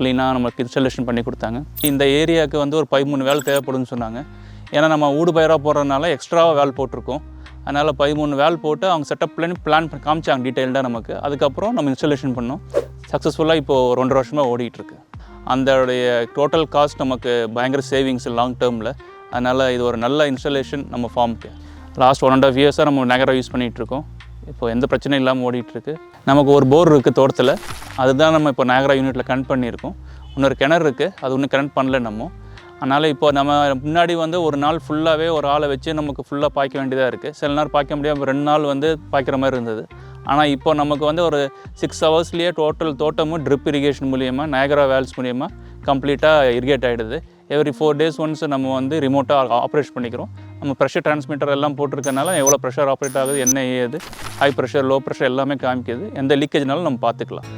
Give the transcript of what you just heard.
க்ளீனாக நமக்கு இன்ஸ்டாலேஷன் பண்ணி கொடுத்தாங்க. இந்த ஏரியாவுக்கு வந்து ஒரு பதிமூணு வேல் தேவைப்படும்னு சொன்னாங்க. ஏன்னா நம்ம ஊடு பயிராக போடுறதுனால எக்ஸ்ட்ராவாக வேல் போட்டிருக்கோம். அதனால் பதிமூணு வேல் போட்டு அவங்க செட்டப் பண்ணி பிளான் பண்ணி காமிச்சாங்க டீட்டெயில்டாக நமக்கு. அதுக்கப்புறம் நம்ம இன்ஸ்டாலேஷன் பண்ணோம். சக்ஸஸ்ஃபுல்லாக இப்போது ரெண்டு வருஷமாக ஓடிட்டுருக்கு. அந்தோடைய டோட்டல் காஸ்ட் நமக்கு பயங்கர சேவிங்ஸ் லாங் டேர்மில் அதனால் இது ஒரு நல்ல இன்ஸ்டாலேஷன் நம்ம ஃபார்முக்கு லாஸ்ட் ஒன் அண்ட் ஆஃப் இயர்ஸாக நம்ம நகரம் யூஸ் பண்ணிகிட்டு இருக்கோம் இப்போ எந்த பிரச்சனையும் இல்லாமல் ஓடிட்டுருக்கு. நமக்கு ஒரு போர் இருக்குது தோட்டத்தில். அதுதான் நம்ம இப்போ நாகரா யூனிட்டில் கனெக்ட் பண்ணியிருக்கோம். இன்னொரு கிணறு இருக்குது அது ஒன்றும் கனெக்ட் பண்ணல நம்ம. அதனால் இப்போ நம்ம முன்னாடி வந்து ஒரு நாள் ஃபுல்லாகவே ஒரு ஆளை வச்சு நமக்கு ஃபுல்லாக பாய்க்க வேண்டியதாக இருக்குது சில நேரம் பாய்க்க முடியாமல் ரெண்டு நாள் வந்து பாய்க்கிற மாதிரி இருந்தது. ஆனால் இப்போ நமக்கு வந்து ஒரு சிக்ஸ் ஹவர்ஸ்லேயே டோட்டல் தோட்டமும் ட்ரிப் இரிகேஷன் மூலியமாக நயகரா வேல்ஸ் மூலியமாக கம்ப்ளீட்டாக இரிகேட் ஆகிடுது எவ்ரி ஃபோர் டேஸ் ஒன்ஸ் நம்ம வந்து ரிமோட்டாக ஆப்ரேட் பண்ணிக்கிறோம். நம்ம ப்ரெஷர் டிரான்ஸ்மிட்டர் எல்லாம் போட்டிருக்கனால எவ்வளோ ப்ரெஷர் ஆப்ரேட் ஆகுது என்ன ஏது ஹை ப்ரெஷர் லோ ப்ரெஷர் எல்லாமே காமிக்கிது. எந்த லீக்கேஜ்னாலும் நம்ம பார்த்துக்கலாம்.